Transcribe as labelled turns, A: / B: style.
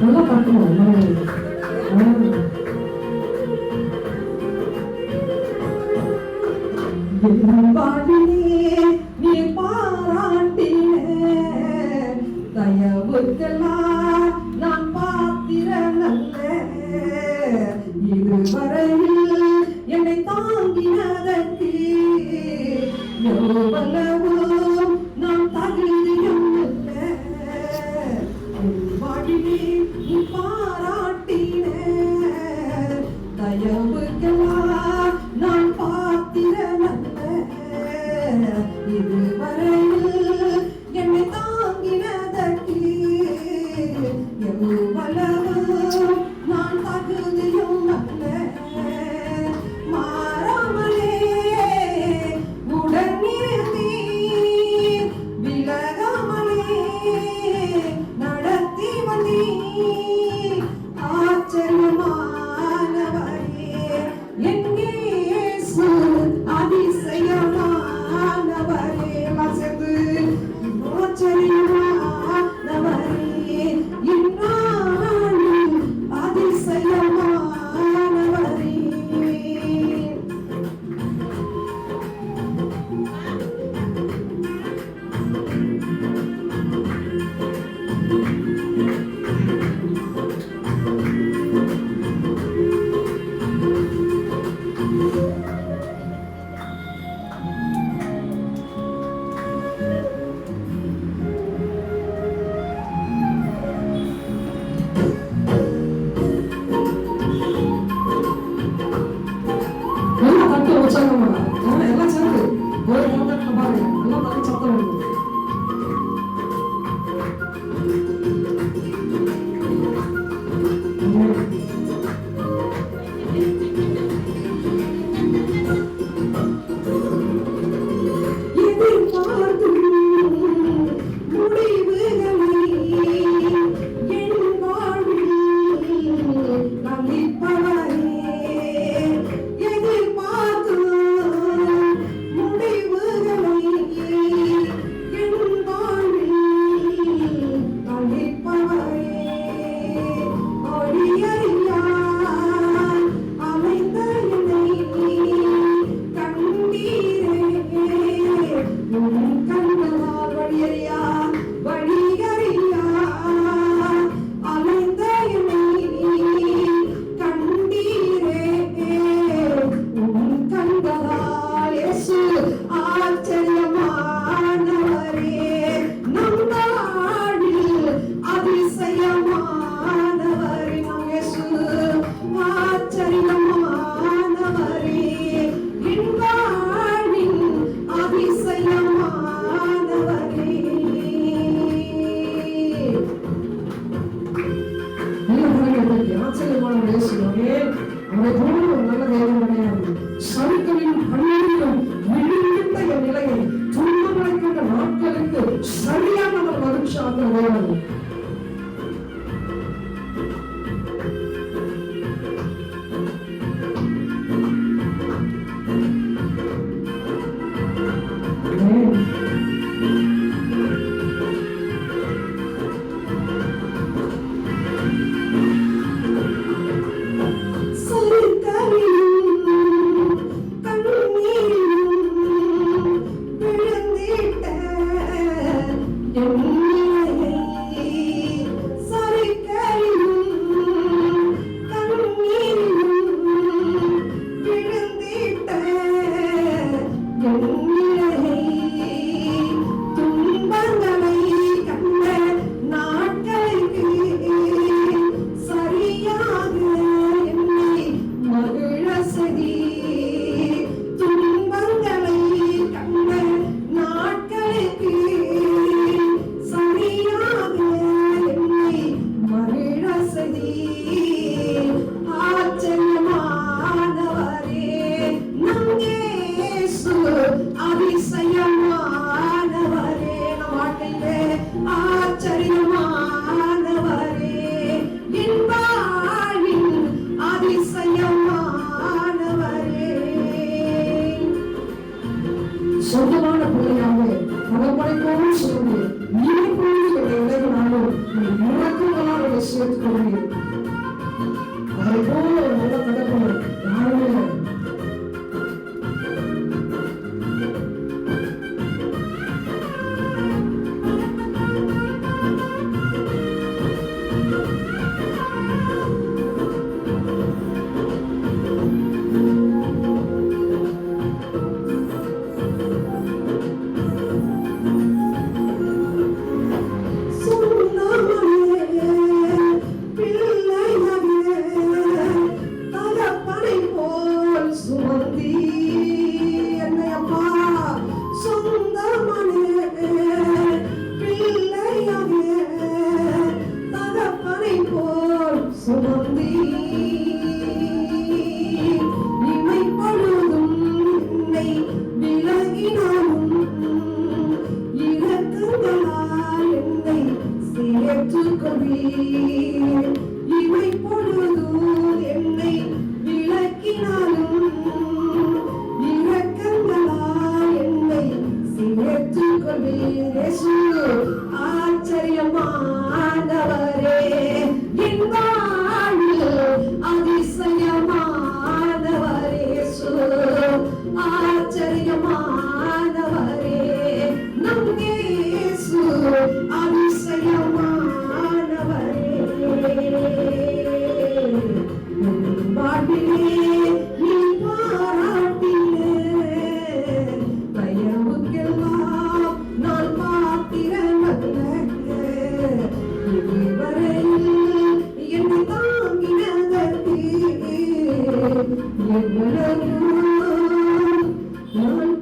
A: நல்லா பார்க்கணும் வாழ்விலே நீ பாராட்டின. தயவுக்கெல்லாம் என்னை தாங்கினதற்கு எவ்வளவு Thank you. அதை போல ஒரு நல்ல தெய்வம் கிடையாது சருக்களின் கண்ணீரிலும் விழுந்த என் நிலையை துன்பு நாட்களுக்கு சரியான ஒரு மனுஷாந்த தேவன். Thank you. இவை பொழுதும் என்னை விளக்கினாலும் இலக்கங்களால் என்னை சிவற்றுக் கொள்வீரே ஆச்சரியமானவரே என் வாழ்வில் அதிசயமானவரே Thank you.